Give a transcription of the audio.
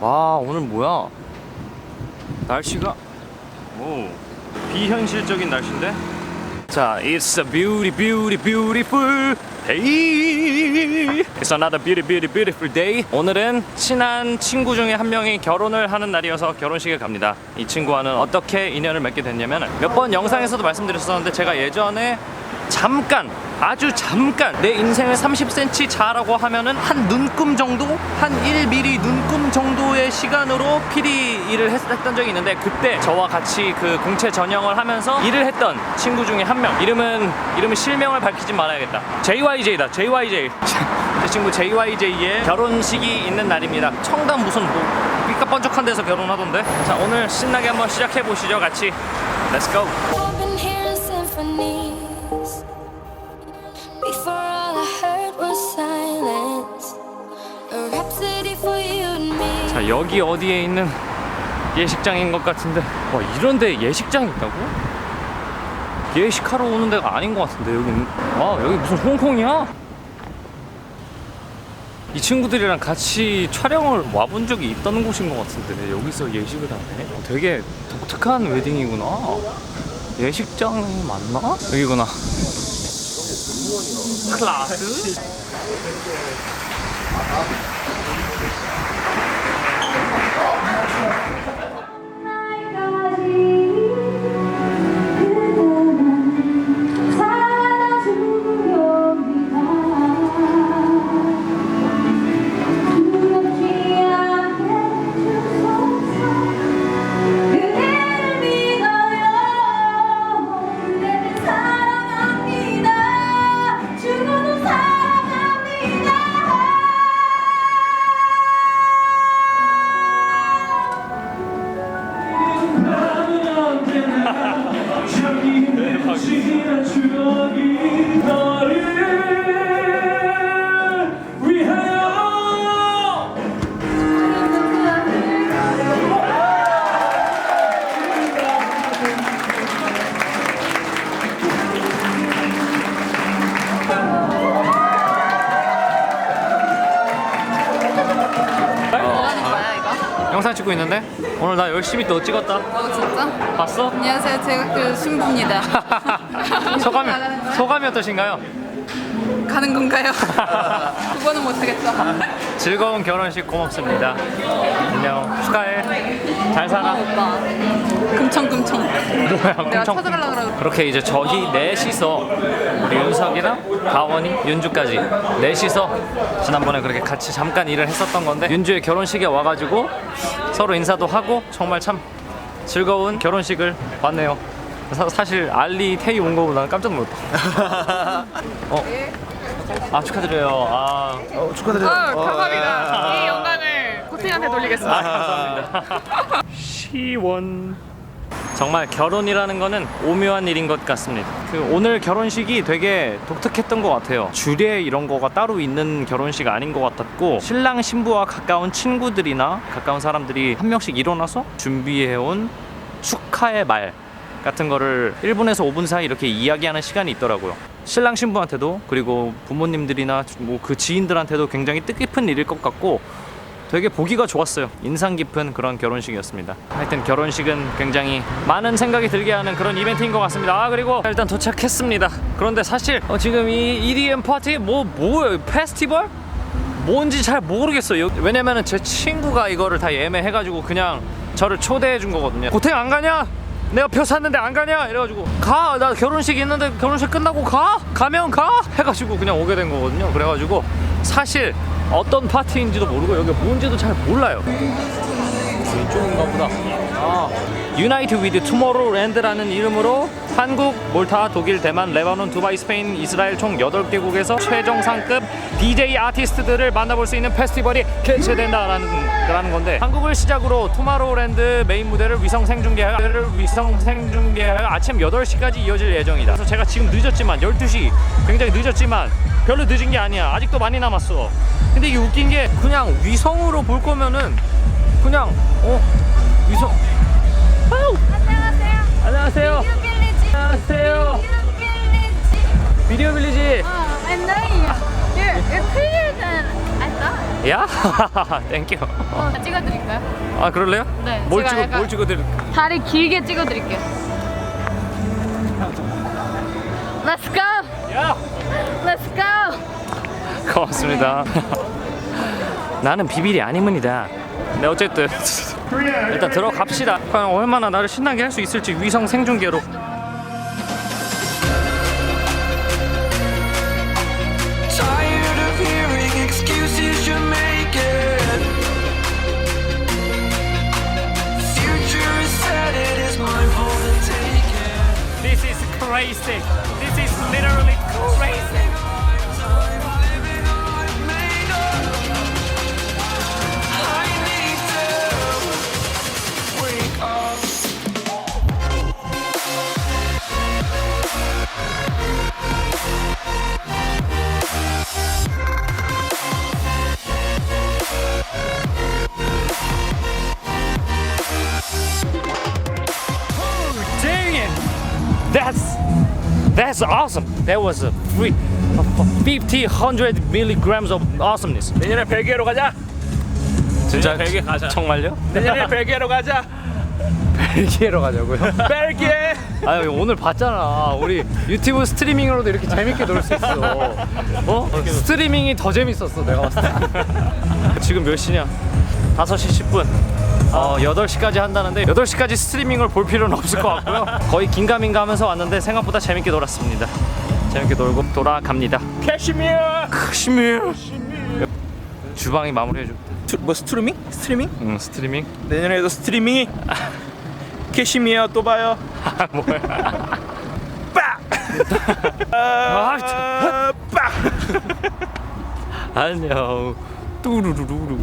와 오늘 뭐야? 날씨가 오 비현실적인 날씨인데? 자, it's a beauty, beauty, beautiful day. It's another beauty, beauty, beautiful day. 오늘은 친한 친구 중에 한 명이 결혼을 하는 날이어서 결혼식에 갑니다. 이 친구와는 어떻게 인연을 맺게 됐냐면 몇 번 영상에서도 말씀드렸었는데 제가 예전에 잠깐 아주 잠깐 내 인생을 30cm 자라고 하면은 한 눈금 정도? 한 1mm 눈금 정도의 시간으로 PD 일을 했, 던 적이 있는데 그때 저와 같이 그 공채 전형을 하면서 일을 했던 친구 중에 한 명. 이름은 이름은 실명을 밝히지 말아야겠다. JYJ다 JYJ 제 친구 JYJ의 결혼식이 있는 날입니다. 청담 무슨 뭐 삐까뻔쩍한 데서 결혼하던데? 자 오늘 신나게 한번 시작해 보시죠 같이. Let's go 여기 어디에 있는 예식장인 것 같은데 와 이런데 예식장이 있다고? 예식하러 오는 데가 아닌 것 같은데 여기는 와 여기 무슨 홍콩이야? 이 친구들이랑 같이 촬영을 와본 적이 있던 곳인 것 같은데 여기서 예식을 하네 어, 되게 독특한 웨딩이구나 예식장이 맞나? 여기구나 클라스? 그대 찍고 있는데 오늘 나 열심히 또 찍었다 어 진짜? 봤어? 안녕하세요 제가 그 신부입니다 소감이 나가는 거야? 소감이 어떠신가요? 가는 건가요? 그거는 못하겠다 즐거운 결혼식 고맙습니다. 안녕 축하해. 잘 살아. 오빠 금청금청 뭐야? 내가 엄청- 찾아가려고 그러고 그렇게 이제 저희 넷이서 우리 윤석이랑 가원이, 윤주까지 넷이서 지난번에 그렇게 같이 잠깐 일을 했었던 건데 윤주의 결혼식에 와가지고 서로 인사도 하고 정말 참 즐거운 결혼식을 봤네요. 사, 사실 알리 태희 온 거보다 는 깜짝 놀랐다. 어. 아 축하드려요. 아, 어, 축하드려요 어, 감사합니다 이 영광 을 고탱한테 돌리겠습니다 아 감사합니다. 시원. 정말 결혼이라는 거는 오묘한 일인 것 같습니다. 그 오늘 결혼식이 되게 독특했던 것 같아요. 주례 이런 거가 따로 있는 결혼식 아닌 것 같았고 신랑 신부와 가까운 친구들이나 가까운 사람들이 한 명씩 일어나서 준비해온 축하의 말 같은 거를 1분에서 5분 사이 이렇게 이야기하는 시간이 있더라고요. 신랑 신부한테도 그리고 부모님들이나 뭐 그 지인들한테도 굉장히 뜻깊은 일일 것 같고 되게 보기가 좋았어요. 인상 깊은 그런 결혼식이었습니다. 하여튼 결혼식은 굉장히 많은 생각이 들게 하는 그런 이벤트인 것 같습니다. 아 그리고 일단 도착했습니다. 그런데 사실 어, 지금 이 EDM 파티 뭐 뭐예요? 페스티벌? 뭔지 잘 모르겠어요. 왜냐면은 제 친구가 이거를 다 예매해가지고 그냥 저를 초대해 준 거거든요. 고탱 안 가냐? 내가 표 샀는데 안 가냐? 이래가지고 가! 나 결혼식 있는데 결혼식 끝나고 가! 가면 가! 해가지고 그냥 오게 된 거거든요. 그래가지고 사실 어떤 파티인지도 모르고 여기 뭔지도 잘 몰라요. 이쪽인가 보다. 아, 유나이트 위드 투모로우랜드라는 이름으로 한국, 몰타, 독일, 대만, 레바논, 두바이, 스페인, 이스라엘 총 8개국에서 최종 상급 DJ 아티스트들을 만나볼 수 있는 페스티벌이 개최된다라는 라는 건데 한국을 시작으로 투마로우랜드 메인 무대를 위성 생중계를 위성 생중계하여 아침 8시까지 이어질 예정이다. 그래서 제가 지금 늦었지만 12시 굉장히 늦었지만 별로 늦은 게 아니야. 아직도 많이 남았어. 근데 이게 웃긴 게 그냥 위성으로 볼 거면은 그냥 어 위성 야? 땡큐. 어, 찍어드릴까요? 아 그럴래요? 네, 뭘 제가 찍어 약간- 뭘 찍어드릴? 다리 길게 찍어드릴게요. Let's go. 야! Let's go. 고맙습니다. 나는 비밀이 아니문이다. 네 어쨌든 일단 들어갑시다. 과연 얼마나 나를 신나게 할 수 있을지 위성 생중계로. Crazy. This is literally crazy. That's awesome. That was a free 50, 100 milligrams of awesomeness. 내년에 벨기에로 가자. 진짜 벨기에 가자. 정말요? 내년에 벨기에로 가자. 벨기에로 가자고요? 벨기에. 아니 오늘 봤잖아. 우리 유튜브 스트리밍으로도 이렇게 재밌게 놀 수 있어. 어? 스트리밍이 더 재밌었어. 내가 봤을 때. 지금 몇 시냐? 5시 10분. 어, 8시까지 한다는데 8시까지 스트리밍을 볼 필요는 없을 것 같고요. 거의 긴가민가 하면서 왔는데 생각보다 재밌게 놀았습니다. 재밌게 놀고 돌아갑니다. 캐시미어. 크시밀. 주방이 마무리해줘. 스- 뭐 스트리밍? 스트리밍? 응, 스트리밍. 내년에도 스트리밍이. 캐시미어 또 봐요. 빡. 아, 빡. 안녕. 뚜루루루루.